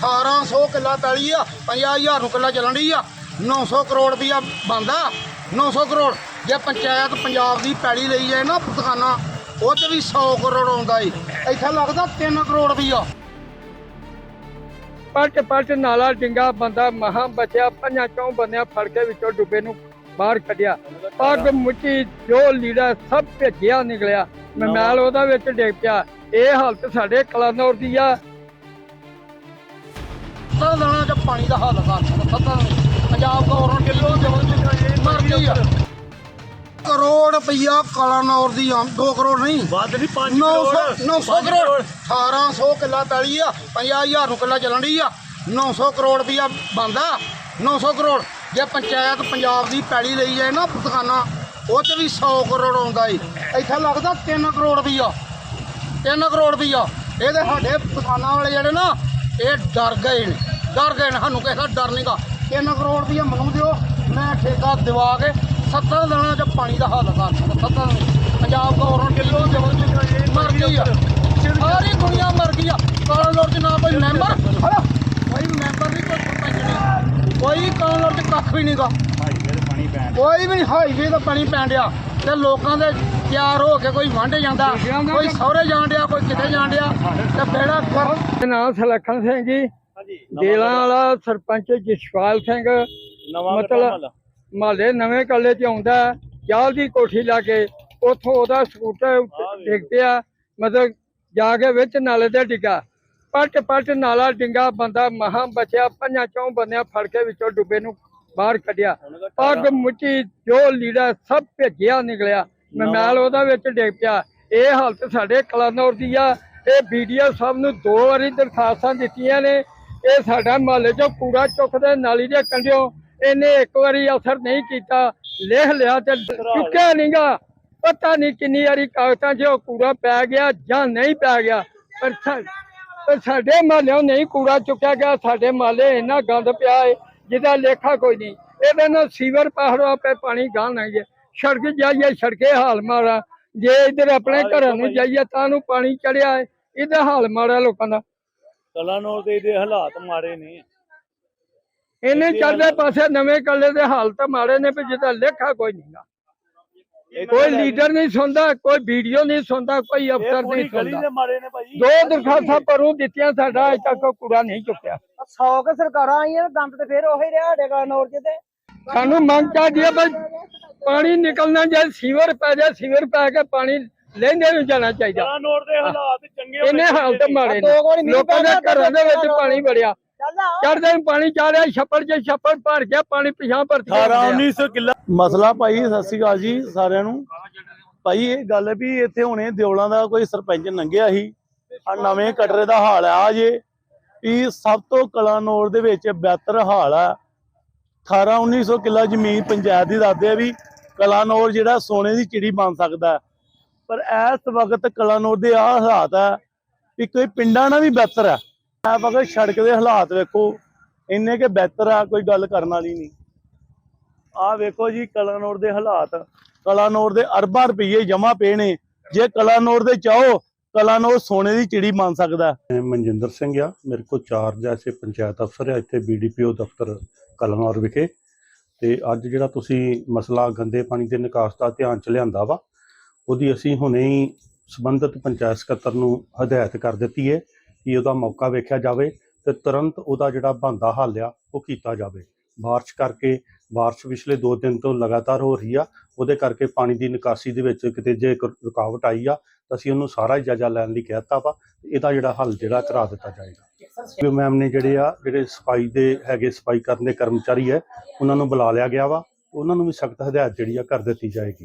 1800 ਕਿੱਲਾ ਪੈਲੀ ਆ 50000 ਨੂੰ ਕਿੱਲਾ ਚੱਲਣ ਡਈ ਆ। 900 ਕਰੋੜ ਰੁਪਈਆ ਬੰਦਾ 900 ਕਰੋੜ ਜੇ ਪੰਚਾਇਤ ਪੰਜਾਬ ਦੀ ਪੈਲੀ ਲਈ ਜਾਏ ਨਾ ਦੁਕਾਨਾਂ ਉਹ 'ਚ ਵੀ 100 ਕਰੋੜ ਆਉਂਦਾ ਏ। ਇੱਥੇ ਲੱਗਦਾ 3 ਕਰੋੜ ਰੁਪਈਆ ਪਲਟ ਪਲਟ ਨਾਲਾ ਡਿੰਗਾ ਬੰਦਾ ਮਹਾ ਬਚਿਆ ਪੰਜਾਂ ਚੋਂ ਬੰਦਿਆਂ ਫੜ ਕੇ ਵਿੱਚੋਂ ਡੁੱਬੇ ਨੂੰ ਬਾਹਰ ਕੱਢਿਆ। ਪੱਗ ਮੁੱਠੀ ਜੋ ਲੀੜਾ ਸਭ ਭੇਜਿਆ ਨਿਕਲਿਆ। ਮਹਿਮਾਲ ਉਹਦਾ ਵਿੱਚ ਡਿੱਗ ਪਿਆ। ਇਹ ਹਾਲਤ ਸਾਡੇ ਕਲਾਨੌਰ ਦੀ ਆ। ਸੱਤਾਂ ਦਿਨਾਂ 'ਚ ਪਾਣੀ ਦਾ ਹੱਲ ਕਰ ਸੱਤਾਂ ਪੰਜਾਬ ਗਵਰਨਮੈਂਟ ਕਿਲੋ ਜਵਨ ਮਰ ਗਈ ਆ। ਕਰੋੜ ਰੁਪਈਆ ਕਲਾਨੌਰ ਦੀ ਆਮ 2 ਕਰੋੜ ਨਹੀਂ। ਵੱਧ ਨਹੀਂ 5 900 900 ਕਰੋੜ। 1800 ਕਿੱਲਾ ਪੈਲੀ ਆ 50000 ਨੂੰ ਕਿੱਲਾ ਚੱਲਣ ਡਈ ਆ। 900 ਕਰੋੜ ਰੁਪਈਆ ਬੰਦਾ 900 ਕਰੋੜ। ਜੇ ਪੰਚਾਇਤ ਪੰਜਾਬ ਦੀ ਪੈਲੀ ਲਈ ਜਾਏ ਨਾ ਦੁਕਾਨਾਂ ਉਹ 'ਚ ਵੀ 100 ਕਰੋੜ ਆਉਂਦਾ ਏ। ਇੱਥੇ ਲੱਗਦਾ 3 ਕਰੋੜ ਰੁਪਈਆ। 3 ਕਰੋੜ ਰੁਪਈਆ। ਇਹਦੇ ਸਾਡੇ ਦੁਕਾਨਾਂ ਵਾਲੇ ਜਿਹੜੇ ਨਾ ਇਹ ਡਰ ਗਏ ਨੇ ਡਰ ਗਏ ਨੇ ਸਾਨੂੰ ਕਿਸੇ ਦਾ ਡਰ ਨਹੀਂਗਾ 3 ਕਰੋੜ ਰੁਪਈਆ ਮੈਨੂੰ ਦਿਓ ਮੈਂ ਠੇਕਾ ਦਿਵਾ ਕੇ 70 ਦਿਨਾਂ 'ਚ ਪਾਣੀ ਦਾ ਹੱਲ ਕਰ ਦੂੰਗਾ 70 ਪੰਜਾਬ ਗਵਰਨਮੈਂਟ ਕਿਲੋ ਜਵਨ ਮਰ ਗਈ ਆ। ਸਾਰੀ ਦੁਨੀਆ ਮਰ ਗਈ ਆ। ਕਾਲੋਨੌਰ 'ਚ ਨਾ ਕੋਈ ਮੈਂਬਰ ਕੋਈ ਮੈਂਬਰ ਨਹੀਂ ਕੋਈ ਸਰਪੰਚ ਨਹੀਂ ਕੋਈ ਕਾਲੋਨੌਰ 'ਚ ਕੱਖ ਵੀ ਨਹੀਂਗਾ ਕੋਈ ਵੀ ਨਹੀਂ ਹਾਈਵੇ ਦਾ ਪਾਣੀ ਪੈਣ ਡਿਆ। ਤੇ ਲੋਕਾਂ ਦੇ ਤਿਆਰ ਹੋ ਕੇ ਕੋਈ ਵਾਂਢੇ ਜਾਂਦਾ ਕੋਈ ਸਹੁਰੇ ਜਾਣ ਡਿਆ ਕੋਈ ਕਿਤੇ ਜਾਣ ਡਿਆ ਤੇ ਬੇੜਾ ਕਰ ਨਾਮ ਸਲੱਖਣ ਸਿੰਘ ਜੀ ਜੇਲਾਂ ਵਾਲਾ ਸਰਪੰਚ ਜਸਪਾਲ ਸਿੰਘ ਨਵਾਂ ਮਤਲਬ ਮਹੱਲੇ। ਨਵੇਂ ਕੱਲੇ ਚ ਆਉਂਦਾ ਚਾਲ ਦੀ ਕੋਠੀ ਲਾ ਕੇ ਉੱਥੋਂ ਉਹਦਾ ਸਕੂਟਰ ਡਿੱਗ ਪਿਆ ਮਤਲਬ ਜਾ ਕੇ ਵਿੱਚ ਨਾਲੇ ਤੇ ਡਿੱਗਾ। ਪਲਟ ਪਲਟ ਨਾਲਾ ਡਿੰਗਾ ਬੰਦਾ ਮਹਾ ਬਚਿਆ ਪੰਜਾਂ ਚੋਂ ਬੰਦਿਆਂ ਫੜ ਕੇ ਵਿੱਚੋਂ ਡੁੱਬੇ ਨੂੰ ਬਾਹਰ ਕੱਢਿਆ। ਪੱਗ ਮੁੱਠੀ ਜੋ ਲੀੜਾ ਸਭ ਭੇਜਿਆ ਨਿਕਲਿਆ। ਮਹਿਮਾਲ ਉਹਦਾ ਵਿੱਚ ਡਿੱਗ ਪਿਆ। ਇਹ ਹਾਲਤ ਸਾਡੇ ਕਲਾਨੌਰ ਦੀ ਆ। ਇਹ ਵੀਡੀਓ ਸਭ ਨੂੰ ਦੋ ਵਾਰੀ ਦਰਖਾਸਤਾਂ ਦਿੱਤੀਆਂ ਨੇ। ਇਹ ਸਾਡਾ ਮਹੱਲੇ ਚੋਂ ਕੂੜਾ ਚੁੱਕਦੇ ਨਾਲੀ ਦੇ ਕੰਢਿਓ ਇਹਨੇ ਇੱਕ ਵਾਰੀ ਅਸਰ ਨਹੀਂ ਕੀਤਾ। ਲਿਖ ਲਿਆ ਤੇ ਚੁੱਕਿਆ ਨਹੀਂਗਾ ਪਤਾ ਨਹੀਂ ਕਿੰਨੀ ਵਾਰੀ ਕਾਗਜ਼ਾਂ 'ਚ ਉਹ ਕੂੜਾ ਪੈ ਗਿਆ ਜਾਂ ਨਹੀਂ ਪੈ ਗਿਆ। ਪਰ ਸਾਡੇ ਮਹੱਲਿਓਂ ਨਹੀਂ ਕੂੜਾ ਚੁੱਕਿਆ ਗਿਆ। ਸਾਡੇ ਮਹੱਲੇ ਇੰਨਾ ਗੰਦ ਪਿਆ ਹੈ ਜਿਹਦਾ ਲੇਖਾ ਕੋਈ ਨਹੀਂ। ਇਹਦੇ ਨਾਲ ਸੀਵਰ ਪਹਾੜੋਂ ਪੇ ਪਾਣੀ ਗਾਂ ਲੰਘੇ ਸੜਕ ਜਾਈਏ ਸੜਕੇ ਹਾਲ ਮਾਰਾ ਜੇ ਇੱਧਰ ਆਪਣੇ ਘਰਾਂ ਨੂੰ ਜਾਈਏ ਤਾਂ ਨੂੰ ਪਾਣੀ ਚੜਿਆ ਹੈ। ਇਹਦਾ ਹਾਲ ਮਾਰਾ ਲੋਕਾਂ ਦਾ। ਕਲਾਨੌਰ ਦੇ ਇਹਦੇ ਹਾਲਾਤ ਮਾਰੇ ਨੇ। ਇਹਨੇ ਚੱਲਦੇ ਪਾਸੇ ਨਵੇਂ ਕੱਲੇ ਦੇ ਹਾਲਤ ਮਾੜੇ ਨੇ ਵੀ ਜਿਹਦਾ ਲੇਖਾ ਕੋਈ ਨਹੀਂਗਾ ਕੋਈ ਲੀਡਰ ਨਹੀਂ ਸੁਣਦਾ ਕੋਈ ਵੀਡੀਓ ਨਹੀਂ ਸੁਣਦਾ ਕੋਈ ਅਫਸਰ ਨਹੀਂ ਸੁਣਦਾ। ਦੇ ਦਰਖਾਸਤਾਂ ਪਰੋਂ ਦਿੱਤੀਆਂ ਸਾਡਾ ਅਜੇ ਤੱਕ ਕੋਈ ਕੂੜਾ ਨਹੀਂ ਚੁੱਕਿਆ। ਸੌ ਕੇ ਸਰਕਾਰਾਂ ਆਈਆਂ ਗੰਦ ਤੇ ਫਿਰ ਉਹੀ ਰਿਹਾ ਸਾਡੇ ਕਲਾਨੌਰ ਚ ਤੇ। ਸਾਨੂੰ ਮੰਗ ਚਾਹੀਦੀ ਹੈ ਬਈ ਪਾਣੀ ਨਿਕਲਣਾ ਜੇ ਸੀਵਰ ਪੈ ਜਾ ਸੀਵਰ ਪੈ ਕੇ ਪਾਣੀ ਲੈਂਦੇ ਨੂੰ ਜਾਣਾ ਚਾਹੀਦਾ। ਕਲਾਨੌਰ ਦੇ ਹਾਲਾਤ ਚੰਗੇ ਇਹਨੇ ਹਾਲਤ ਮਾੜੇ ਲੋਕਾਂ ਦੇ ਘਰਾਂ ਦੇ ਵਿੱਚ ਪਾਣੀ ਵੜਿਆ। ਚੜਦੇ ਨੂੰ ਪਾਣੀ ਚਾ ਰਿਹਾ ਛੱਪੜ 'ਚ ਛੱਪੜ ਭਰ ਗਿਆ ਪਾਣੀ ਪਿਛਾਂ ਭਰਤੀ 18 1900 ਕਿੱਲਾ ਮਸਲਾ ਭਾਈ ਸਤਿ ਸ਼੍ਰੀ ਅਕਾਲ ਜੀ ਸਾਰਿਆਂ ਨੂੰ। ਭਾਈ ਇਹ ਗੱਲ ਹੈ ਵੀ ਇੱਥੇ ਹੁਣੇ ਦਿਉਲਾਂ ਦਾ ਕੋਈ ਸਰਪੰਚ ਲੰਘਿਆ ਸੀ। ਆ ਨਵੇਂ ਕਟਰੇ ਦਾ ਹਾਲ ਆ ਜੇ। ਵੀ ਸਭ ਤੋਂ ਕਲਾਨੌਰ ਦੇ ਵਿੱਚ ਬਿਹਤਰ ਹਾਲ ਆ। 18 1900 ਕਿੱਲਾ ਜ਼ਮੀਨ ਪੰਚਾਇਤ ਦੀ ਦੱਸਦੇ ਆ ਵੀ ਕਲਾਨੌਰ ਜਿਹੜਾ ਸੋਨੇ ਦੀ ਚਿੜੀ ਬਣ ਸਕਦਾ। ਪਰ ਇਸ ਵਕਤ ਕਲਾਨੌਰ ਦੇ ਆ ਹਾਲਾਤ ਆ ਵੀ ਕੋਈ ਪਿੰਡਾਂ ਨਾਲ ਵੀ ਬਿਹਤਰ ਆ। ਆ ਵਕਤ ਸੜਕ ਦੇ ਹਾਲਾਤ ਵੇਖੋ, ਇੰਨੇ ਕਿ ਬਿਹਤਰ ਆ, ਕੋਈ ਗੱਲ ਕਰਨ ਵਾਲੀ ਨਹੀਂ। ਆ ਵੇਖੋ ਜੀ, ਕਲਾਨੌਰ ਦੇ ਹਾਲਾਤ। ਕਲਾਨੌਰ ਦੇ ਅਰਬਾਂ ਰੁਪਏ ਜਮਾ ਪਏ ਨੇ। ਜੇ ਕਲਾਨੌਰ ਦੇ ਚਾਹੋ, ਕਲਾਨੌਰ ਸੋਨੇ ਦੀ ਚਿੜੀ ਬਣ ਸਕਦਾ। ਮੈਂ ਮਨਜਿੰਦਰ ਸਿੰਘ ਆ, ਮੇਰੇ ਕੋਲ ਚਾਰ ਜੈਸੇ ਪੰਚਾਇਤ ਅਫਸਰ ਆ, ਇੱਥੇ ਬੀਡੀਪੀਓ ਦਫ਼ਤਰ ਕਲਨੌਰ ਵਿਖੇ। ਤੇ ਅੱਜ ਜਿਹੜਾ ਤੁਸੀਂ ਮਸਲਾ ਗੰਦੇ ਪਾਣੀ ਦੇ ਨਿਕਾਸ ਦਾ ਧਿਆਨ ਚ ਲਿਆਂਦਾ ਵਾ, ਉਹਦੀ ਅਸੀਂ ਹੁਣੇ ਹੀ ਸੰਬੰਧਿਤ ਪੰਚਾਇਤ ਸਕੱਤਰ ਨੂੰ ਹਦਾਇਤ ਕਰ ਦਿੱਤੀ ਹੈ ਕਿ ਉਹਦਾ ਮੌਕਾ ਵੇਖਿਆ ਜਾਵੇ ਤੇ ਤੁਰੰਤ ਉਹਦਾ ਜਿਹੜਾ ਬੰਦਾ ਹੱਲ ਆ, ਉਹ ਕੀਤਾ ਜਾਵੇ। ਬਾਰਿਸ਼ ਕਰਕੇ, ਬਾਰਿਸ਼ ਪਿਛਲੇ 2 ਦਿਨ ਤੋਂ ਲਗਾਤਾਰ ਹੋ ਰਹੀ ਆ, ਉਹਦੇ ਕਰਕੇ ਪਾਣੀ ਦੀ ਨਿਕਾਸੀ ਦੇ ਵਿੱਚ ਕਿਤੇ ਜੇ ਕੋਈ ਰੁਕਾਵਟ ਆਈ ਆ, ਤਾਂ ਅਸੀਂ ਉਹਨੂੰ ਸਾਰਾ ਜਾਇਜ਼ਾ ਲੈਣ ਲਈ ਕਹਿਤਾ ਵਾ ਇਹਦਾ ਜਿਹੜਾ ਹੱਲ ਜਿਹੜਾ ਕਰਾ ਦਿੱਤਾ ਜਾਏਗਾ। ਜੋ ਮੈਮ ਨੇ ਜਿਹੜੇ ਆ, ਜਿਹੜੇ ਸਫ਼ਾਈ ਦੇ ਹੈਗੇ ਸਫ਼ਾਈ ਕਰਨ ਦੇ ਕਰਮਚਾਰੀ ਹੈ, ਉਹਨਾਂ ਨੂੰ ਬੁਲਾ ਲਿਆ ਗਿਆ ਵਾ, ਉਹਨਾਂ ਨੂੰ ਵੀ ਸਖਤ ਹਦਾਇਤ ਜਿਹੜੀ ਆ ਕਰ ਦਿੱਤੀ ਜਾਏਗੀ।